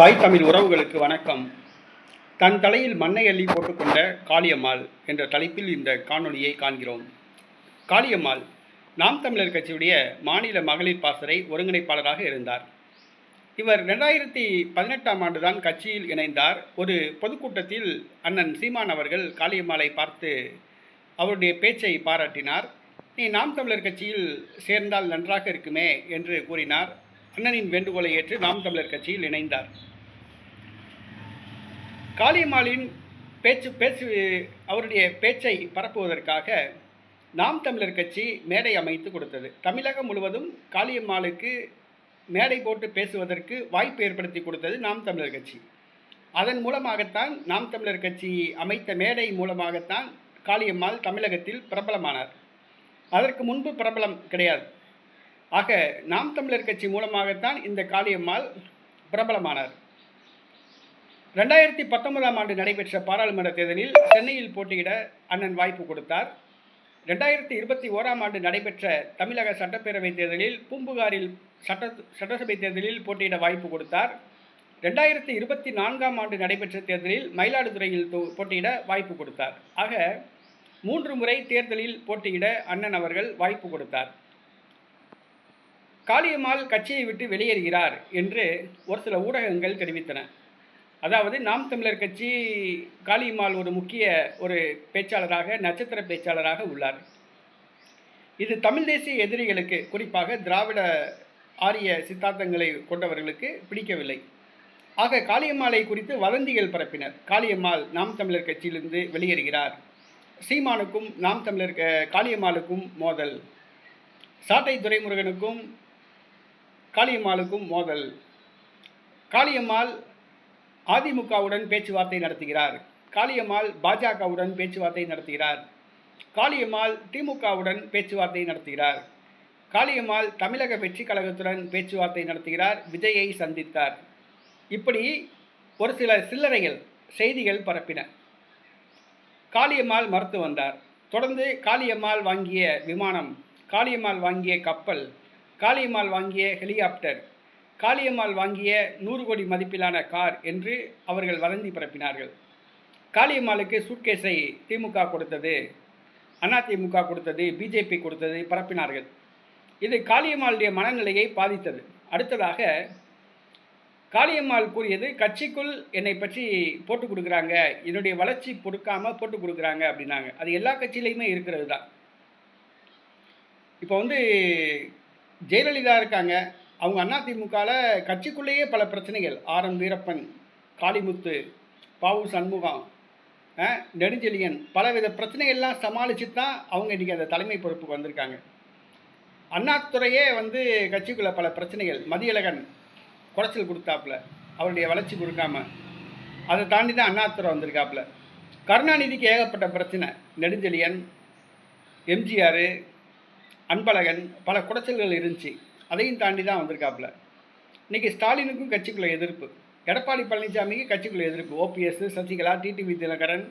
தாய் தமிழ் உறவுகளுக்கு வணக்கம். தன் தலையில் மண்ணை அள்ளி போட்டுக்கொண்ட காளியம்மாள் என்ற தலைப்பில் இந்த காணொலியை காண்கிறோம். காளியம்மாள் நாம் தமிழர் கட்சியுடைய மாநில மகளிர் பாசறை ஒருங்கிணைப்பாளராக இருந்தார். இவர் ரெண்டாயிரத்தி பதினெட்டாம் ஆண்டுதான் கட்சியில் இணைந்தார். ஒரு பொதுக்கூட்டத்தில் அண்ணன் சீமான் அவர்கள் காளியம்மாளை பார்த்து அவருடைய பேச்சை பாராட்டினார். நீ நாம் தமிழர் கட்சியில் சேர்ந்தால் நன்றாக இருக்குமே என்று கூறினார். அண்ணனின் வேண்டுகோளை ஏற்று நாம் தமிழர் கட்சியில் இணைந்தார். காளியம்மாளின் பேச்சு பேச்சு அவருடைய பேச்சை பரப்புவதற்காக நாம் தமிழர் கட்சி மேடை அமைத்து கொடுத்தது. தமிழகம் முழுவதும் காளியம்மாளுக்கு மேடை போட்டு பேசுவதற்கு வாய்ப்பு ஏற்படுத்தி கொடுத்தது நாம் தமிழர் கட்சி. அதன் மூலமாகத்தான் நாம் தமிழர் கட்சி அமைத்த மேடை மூலமாகத்தான் காளியம்மாள் தமிழகத்தில் பிரபலமானார். அதற்கு முன்பு பிரபலம் கிடையாது. ஆக நாம் தமிழர் கட்சி மூலமாகத்தான் இந்த காளியம்மாள் பிரபலமானார். ரெண்டாயிரத்தி பத்தொன்பதாம் ஆண்டு நடைபெற்ற பாராளுமன்ற தேர்தலில் சென்னையில் போட்டியிட அண்ணன் வாய்ப்பு கொடுத்தார். ரெண்டாயிரத்தி இருபத்தி ஓராம் ஆண்டு நடைபெற்ற தமிழக சட்டப்பேரவை தேர்தலில் பூம்புகாரில் சட்ட சட்டசபை தேர்தலில் போட்டியிட வாய்ப்பு கொடுத்தார். ரெண்டாயிரத்தி இருபத்தி நான்காம் ஆண்டு நடைபெற்ற தேர்தலில் மயிலாடுதுறையில் போட்டியிட வாய்ப்பு கொடுத்தார். ஆக மூன்று முறை தேர்தலில் போட்டியிட அண்ணன் அவர்கள் வாய்ப்பு கொடுத்தார். காளியம்மாள் கட்சியை விட்டு வெளியேறுகிறார் என்று ஒரு சில ஊடகங்கள் தெரிவித்தன. அதாவது நாம் தமிழர் கட்சி காளியம்மாள் ஒரு முக்கிய ஒரு பேச்சாளராக நட்சத்திர பேச்சாளராக உள்ளார். இது தமிழ் தேசிய எதிரிகளுக்கு குறிப்பாக திராவிட ஆரிய சித்தாந்தங்களை கொண்டவர்களுக்கு பிடிக்கவில்லை. ஆக காளியம்மாளை குறித்து வதந்திகள் பரப்பினர். காளியம்மாள் நாம் தமிழர் கட்சியிலிருந்து வெளியேறுகிறார். சீமானுக்கும் நாம் தமிழர் க- காளியம்மாளுக்கும் மோதல். சாட்டை துரைமுருகனுக்கும் காளியம்மாளுக்கும் மோதல். காளியம்மாள் அதிமுகவுடன் பேச்சுவார்த்தை நடத்துகிறார். காளியம்மாள் பாஜகவுடன் பேச்சுவார்த்தை நடத்துகிறார். காளியம்மாள் திமுகவுடன் பேச்சுவார்த்தை நடத்துகிறார். காளியம்மாள் தமிழக வெற்றி கழகத்துடன் பேச்சுவார்த்தை நடத்துகிறார். விஜயை சந்தித்தார். இப்படி ஒரு சில சில்லறைகள் செய்திகள் பரப்பின. காளியம்மாள் மறுத்து வந்தார். தொடர்ந்து காளியம்மாள் வாங்கிய விமானம் காளியம்மாள் வாங்கிய கப்பல் காளியம்மாள் வாங்கிய ஹெலிகாப்டர் காளியம்மாள் வாங்கிய நூறு கோடி மதிப்பிலான கார் என்று அவர்கள் வதந்தி பரப்பினார்கள். காளியம்மாளுக்கு சூட்கேஸை திமுக கொடுத்தது அதிமுக கொடுத்தது பிஜேபி கொடுத்தது பரப்பினார்கள். இது காளியம்மாளுடைய மனநிலையை பாதித்தது. அடுத்ததாக காளியம்மாள் கூறியது கட்சிக்குள் என்னை பற்றி போட்டு கொடுக்குறாங்க என்னுடைய வளர்ச்சி பொறுக்காமல் போட்டு கொடுக்குறாங்க அப்படின்னாங்க. அது எல்லா கட்சியிலையுமே இருக்கிறது தான். இப்போ வந்து ஜெயலலிதா இருக்காங்க. அவங்க அதிமுகவில் கட்சிக்குள்ளேயே பல பிரச்சனைகள். ஆர் எம் வீரப்பன் காளிமுத்து பாவு சண்முகம் நெடுஞ்செழியன் பலவித பிரச்சனைகள்லாம் சமாளித்து தான் அவங்க இன்றைக்கி அந்த தலைமை பொறுப்புக்கு வந்திருக்காங்க. அண்ணாத்துறையே வந்து கட்சிக்குள்ளே பல பிரச்சனைகள். மதியழகன் குறைச்சல் கொடுத்தாப்புல. அவருடைய வளர்ச்சி கொடுக்காம அதை தாண்டி தான் அண்ணாத்துறை வந்திருக்காப்புல. கருணாநிதிக்கு ஏகப்பட்ட பிரச்சனை. நெடுஞ்செழியன் எம்ஜிஆர் அன்பழகன் பல குடைச்சல்கள் இருந்துச்சு. அதையும் தாண்டி தான் வந்திருக்காப்புல. இன்னைக்கு ஸ்டாலினுக்கும் கட்சிக்குள்ள எதிர்ப்பு. எடப்பாடி பழனிசாமிக்கு கட்சிக்குள்ள எதிர்ப்பு. OPS Sasikala TTV Dhinakaran.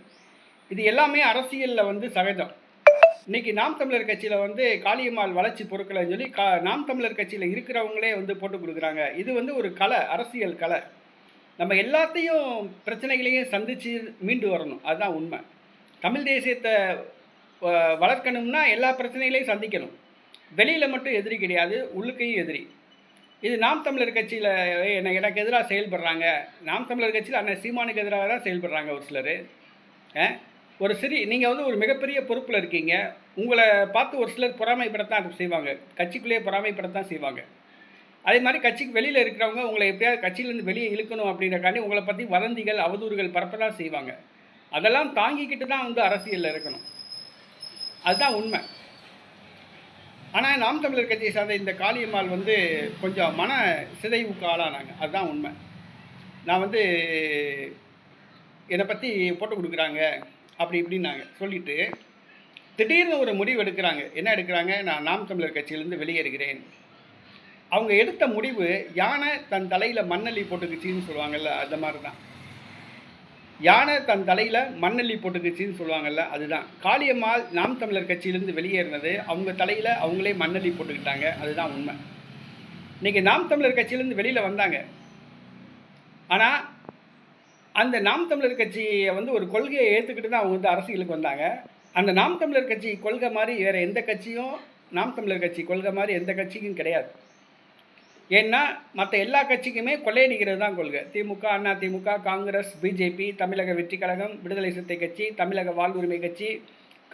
இது எல்லாமே அரசியலில் வந்து சகஜம். இன்னைக்கு நாம் தமிழர் கட்சியில் வந்து காளியம்மாள் வளர்ச்சி பொருட்களைன்னு சொல்லி கா நாம் தமிழர் கட்சியில் இருக்கிறவங்களே வந்து போட்டு கொடுக்குறாங்க. இது வந்து ஒரு கலை அரசியல் கலை. நம்ம எல்லாத்தையும் பிரச்சனைகளையும் சந்தித்து மீண்டு வரணும். அதுதான் உண்மை. தமிழ் தேசியத்தை வ- வளர்க்கணும்னா எல்லா பிரச்சனைகளையும் சந்திக்கணும். வெளியில் மட்டும் எதிரி கிடையாது உள்ளுக்கையும் எதிரி. இது நாம் தமிழர் கட்சியில் என்னை எனக்கு எதிராக செயல்படுறாங்க. நாம் தமிழர் கட்சியில் அண்ணன் சீமானுக்கு எதிராக தான் செயல்படுறாங்க ஒரு சிலர். ஒரு சிறி நீங்கள் வந்து ஒரு மிகப்பெரிய பொறுப்பில் இருக்கீங்க. உங்களை பார்த்து ஒரு சிலர் பொறாமைப்படத்தான் அது செய்வாங்க. கட்சிக்குள்ளேயே பொறாமைப்படத்தான் செய்வாங்க. அதே மாதிரி கட்சிக்கு வெளியில் இருக்கிறவங்க உங்களை எப்படியாவது கட்சியிலேருந்து வெளியே இழுக்கணும் அப்படின்றக்காண்டி உங்களை பற்றி வதந்திகள் அவதூறுகள் பரப்பதான் செய்வாங்க. அதெல்லாம் தாங்கிக்கிட்டு தான் வந்து அரசியலில் இருக்கணும். அதுதான் உண்மை. ஆனால் நாம் தமிழர் கட்சியை சார்ந்த இந்த காளியம்மாள் வந்து கொஞ்சம் மன சிதைவுக்கு ஆளானாங்க. அதுதான் உண்மை. நான் வந்து என்னை பற்றி போட்டு கொடுக்குறாங்க அப்படி இப்படின்னாங்க. சொல்லிட்டு திடீர்னு ஒரு முடிவு எடுக்கிறாங்க. என்ன எடுக்கிறாங்க? நான் நாம் தமிழர் கட்சியிலேருந்து வெளியேறுகிறேன். அவங்க எடுத்த முடிவு யானை தன் தலையில் மண்ணள்ளி போட்டுக்குச்சின்னு சொல்லுவாங்கல்ல அந்த மாதிரி தான் யானை தன் தலையில் மண்ணள்ளி போட்டுக்கிச்சின்னு சொல்லுவாங்கல்ல அதுதான். காளியம்மாள் நாம் தமிழர் கட்சியிலேருந்து வெளியேறினது அவங்க தலையில் அவங்களே மண்ணள்ளி போட்டுக்கிட்டாங்க. அதுதான் உண்மை. இன்னைக்கு நாம் தமிழர் கட்சியிலேருந்து வெளியில் வந்தாங்க. ஆனால் அந்த நாம் தமிழர் கட்சியை வந்து ஒரு கொள்கையை ஏற்றுக்கிட்டு தான் அவங்க வந்து அரசியலுக்கு வந்தாங்க. அந்த நாம் தமிழர் கட்சி கொள்கை மாதிரி வேறு எந்த கட்சியும் நாம் தமிழர் கட்சி கொள்கை மாதிரி எந்த கட்சிக்கும் கிடையாது. ஏன்னா மற்ற எல்லா கட்சிக்குமே கொள்ளையடிக்கிறது தான் கொள்கை. திமுக அண்ணா திமுக காங்கிரஸ் பிஜேபி தமிழக வெற்றி கழகம் விடுதலை சிறுத்தை கட்சி தமிழக வாழ்வுரிமை கட்சி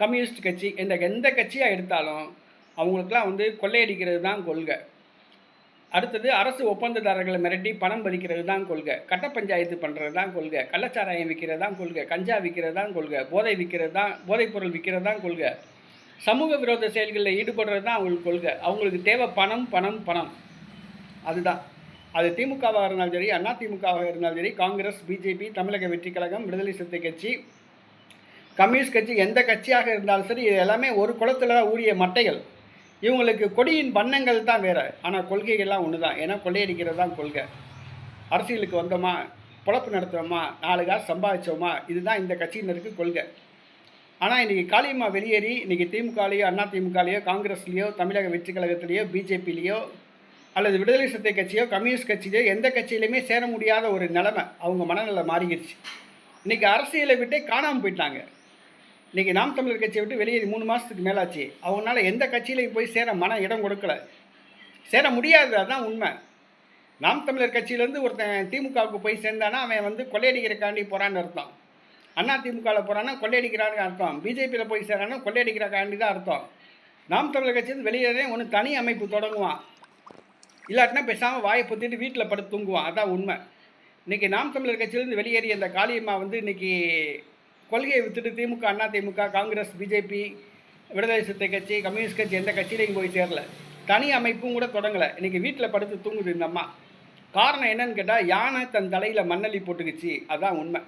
கம்யூனிஸ்ட் கட்சி இந்த எந்த கட்சியாக எடுத்தாலும் அவங்களுக்குலாம் வந்து கொள்ளையடிக்கிறது தான் கொள்கை. அடுத்தது அரசு ஒப்பந்ததாரர்களை மிரட்டி பணம் பறிக்கிறது தான் கொள்கை. கட்ட பஞ்சாயத்து பண்ணுறது தான் கொள்கை. கள்ளச்சாராயம் விற்கிறது தான் கொள்கை. கஞ்சா விற்கிறது தான் கொள்கை. போதை விற்கிறது தான் போதைப்பொருள் விற்கிறது தான் கொள்கை. சமூக விரோத செயல்களில் ஈடுபடுறது தான் அவங்களுக்கு கொள்கை. அவங்களுக்கு தேவை பணம் பணம் பணம். அதுதான். அது திமுகவாக இருந்தாலும் சரி அண்ணா திமுகவாக இருந்தாலும் சரி காங்கிரஸ் பிஜேபி தமிழக வெற்றி கழகம் விடுதலை சிறுத்தை கட்சி கம்யூனிஸ்ட் கட்சி எந்த கட்சியாக இருந்தாலும் சரி இது எல்லாமே ஒரு குளத்தில் ஊறிய மட்டைகள். இவங்களுக்கு கொடியின் வண்ணங்கள் தான் வேறு. ஆனால் கொள்கைகள்லாம் ஒன்று தான் ஏன்னா கொள்ளையடிக்கிறது தான் கொள்கை. அரசியலுக்கு வந்தோமா பொழப்பு நடத்துகிறோமா நாலு காசு சம்பாதிச்சோமா இதுதான் இந்த கட்சியினருக்கு கொள்கை. ஆனால் இன்றைக்கி காளியம்மா வெளியேறி இன்றைக்கி திமுகலேயோ அண்ணா திமுகலேயோ காங்கிரஸ்லேயோ தமிழக வெற்றி கழகத்திலேயோ பிஜேபிலேயோ அல்லது விடுதலை சிறுத்தை கட்சியோ கம்யூனிஸ்ட் கட்சியோ எந்த கட்சியிலையுமே சேர முடியாத ஒரு நிலைமை அவங்க மனநிலை மாறிடுச்சு இன்றைக்கி அரசியலை விட்டே காணாமல் போயிட்டாங்க. இன்றைக்கி நாம் தமிழர் கட்சியை விட்டு வெளியேறி மூணு மாதத்துக்கு மேலாச்சு. அவங்களால எந்த கட்சியிலையும் போய் சேர மன இடம் கொடுக்கல. சேர முடியாது அதுதான் உண்மை. நாம் தமிழர் கட்சியிலேருந்து ஒருத்தன் திமுகவுக்கு போய் சேர்ந்தானா அவன் வந்து கொள்ளையடிக்கிறக்காண்டி போகிறான்னு அர்த்தம். அண்ணா திமுகவில் போகிறான்னா கொள்ளையடிக்கிறான்னு அர்த்தம். பிஜேபியில் போய் சேரானா கொள்ளையடிக்கிறக்காண்டி தான் அர்த்தம். நாம் தமிழர் கட்சியிலேருந்து வெளியேறே ஒன்று தனி அமைப்பு தொடங்குவான். இல்லாட்டினா பேசாமல் வாயை பொத்திட்டு வீட்டில் படுத்து தூங்குவான். அதான் உண்மை. இன்றைக்கி நாம் தமிழர் கட்சியிலேருந்து வெளியேறிய அந்த காளியம்மா வந்து இன்றைக்கி கொள்கையை விட்டுட்டு திமுக அண்ணா திமுக காங்கிரஸ் பிஜேபி விடுதலை சிறுத்தை கட்சி கம்யூனிஸ்ட் கட்சி எந்த கட்சியிலையும் போய் சேரல. தனி அமைப்பும் கூட தொடங்கலை. இன்றைக்கி வீட்டில் படுத்து தூங்குது இந்த அம்மா. காரணம் என்னன்னு கேட்டால் யானை தன் தலையில் மண்ணள்ளி போட்டுக்குச்சு. அதுதான் உண்மை.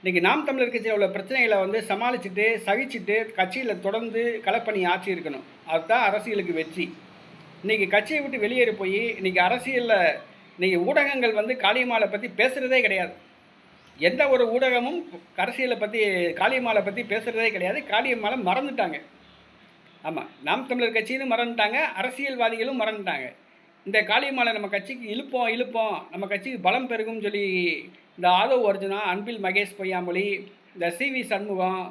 இன்றைக்கி நாம் தமிழர் கட்சியில் உள்ள பிரச்சனைகளை வந்து சமாளிச்சுட்டு சகிச்சுட்டு கட்சியில் தொடர்ந்து களப்பணி ஆட்சி இருக்கணும் அதுதான் அரசியலுக்கு வெற்றி. இன்றைக்கி கட்சியை விட்டு வெளியேறி போய் இன்றைக்கி அரசியலில் இன்றைக்கி ஊடகங்கள் வந்து காளியம்மாவை பற்றி பேசுகிறதே கிடையாது. எந்த ஒரு ஊடகமும் அரசியலை பற்றி காளியம்மாவை பற்றி பேசுகிறதே கிடையாது. காளியம்மாவை மறந்துட்டாங்க. ஆமாம் நாம் தமிழர் கட்சியும் மறந்துட்டாங்க அரசியல்வாதிகளும் மறந்துட்டாங்க. இந்த காளியம்மாவை நம்ம கட்சிக்கு இழுப்போம் இழுப்போம். நம்ம கட்சிக்கு பலம் பெருகும்னு சொல்லி இந்த ஆதவ் அர்ஜுனா அன்பில் மகேஷ் பொய்யாமொழி இந்த சி வி சண்முகம்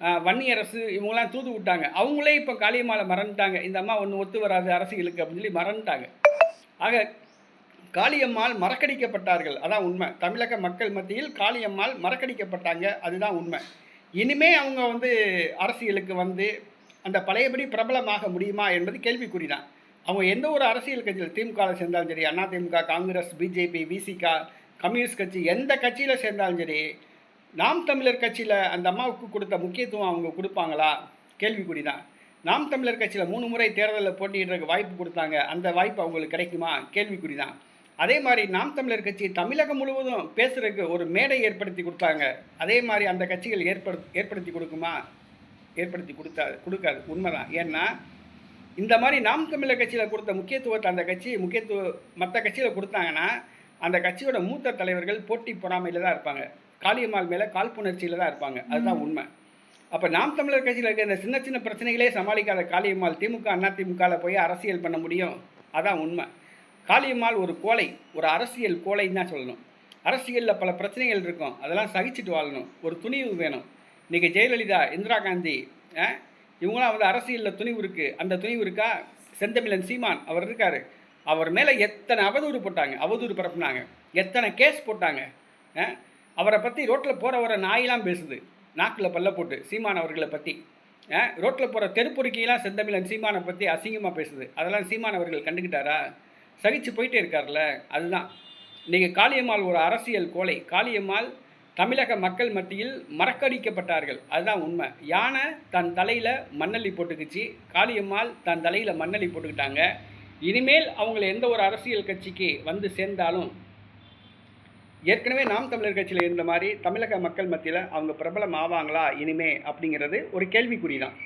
வன்னியரசு இவங்களாம் தூது விட்டாங்க. அவங்களே இப்போ காளியம்மாளை மறந்துட்டாங்க. இந்த அம்மா ஒன்று ஒத்து வராது அரசியலுக்கு அப்படின்னு சொல்லி மறந்துட்டாங்க. ஆக காளியம்மாள் மறக்கடிக்கப்பட்டார்கள். அதான் உண்மை. தமிழக மக்கள் மத்தியில் காளியம்மாள் மறக்கடிக்கப்பட்டாங்க. அதுதான் உண்மை. இனிமே அவங்க வந்து அரசியலுக்கு வந்து அந்த பழையபடி பிரபலமாக முடியுமா என்பது கேள்விக்குறி தான் அவங்க எந்த ஒரு அரசியல் கட்சியில் திமுகவில் சேர்ந்தாலும் சரி Anna DMK Congress BJP VCK communist கட்சி எந்த கட்சியில் சேர்ந்தாலும் சரி நாம் தமிழர் கட்சியில் அந்த அம்மாவுக்கு கொடுத்த முக்கியத்துவம் அவங்க கொடுப்பாங்களா? கேள்விக்குறி தான் நாம் தமிழர் கட்சியில் மூணு முறை தேர்தலில் போட்டியிடுறதுக்கு வாய்ப்பு கொடுத்தாங்க. அந்த வாய்ப்பு அவங்களுக்கு கிடைக்குமா? கேள்விக்குறி தான் அதே மாதிரி நாம் தமிழர் கட்சி தமிழகம் முழுவதும் பேசுகிறதுக்கு ஒரு மேடை ஏற்படுத்தி கொடுத்தாங்க. அதே மாதிரி அந்த கட்சிகள் ஏற்படு ஏற்படுத்தி கொடுக்குமா? ஏற்படுத்தி கொடுத்தாது கொடுக்காது. உண்மைதான். ஏன்னா இந்த மாதிரி நாம் தமிழர் கட்சியில் கொடுத்த முக்கியத்துவத்தை அந்த கட்சி முக்கியத்துவ மற்ற கட்சியில் கொடுத்தாங்கன்னா அந்த கட்சியோட மூத்த தலைவர்கள் போட்டி பொறாமையில் தான் இருப்பாங்க. காளியம்மாள் மேலே காழ்ப்புணர்ச்சியில் தான் இருப்பாங்க. அதுதான் உண்மை. அப்போ நாம் தமிழர் கட்சியில் இருக்க இந்த சின்ன சின்ன பிரச்சனைகளே சமாளிக்காத காளியம்மாள் திமுக அண்ணா திமுகவில் போய் அரசியல் பண்ண முடியும்? அதான் உண்மை. காளியம்மாள் ஒரு கோலை ஒரு அரசியல் கோலைன்னு தான் சொல்லணும். அரசியலில் பல பிரச்சனைகள் இருக்கும். அதெல்லாம் சகிச்சுட்டு வாழணும். ஒரு துணிவு வேணும். இன்றைக்கி ஜெயலலிதா இந்திரா காந்தி இவங்களாம் வந்து அரசியலில் துணிவு இருக்குது அந்த துணிவு இருக்கா? செந்தமிழன் சீமான் அவர் இருக்கார். அவர் மேலே எத்தனை அவதூறு போட்டாங்க. அவதூறு பரப்புனாங்க. எத்தனை கேஸ் போட்டாங்க. ஆ? அவரை பற்றி ரோட்டில் போகிற வர நாயெல்லாம் பேசுது. நாக்கில் பல்ல போட்டு சீமான் அவர்களை பற்றி ரோட்டில் போகிற தெருப்பொறுக்கியெல்லாம் செந்தமிழன் சீமானை பற்றி அசிங்கமாக பேசுது. அதெல்லாம் சீமான் அவர்கள் கண்டுக்கிட்டாரா சகிச்சு போயிட்டே இருக்கார்ல அதுதான். இன்றைக்கி காளியம்மாள் ஒரு அரசியல் கோலை காளியம்மாள் தமிழக மக்கள் மத்தியில் மறக்கடிக்கப்பட்டார்கள். அதுதான் உண்மை. யானை தன் தலையில் மண்ணள்ளி போட்டுக்குச்சு. காளியம்மாள் தன் தலையில் மண்ணள்ளி போட்டுக்கிட்டாங்க. இனிமேல் அவங்களை எந்த ஒரு அரசியல் கட்சிக்கு வந்து சேர்ந்தாலும் ஏற்கனவே நாம் தமிழர் கட்சியில் இருந்த மாதிரி தமிழக மக்கள் மத்தியில் அவங்க பிரபலம் ஆவாங்களா இனிமே அப்படிங்கிறது ஒரு கேள்விக்குறி தான்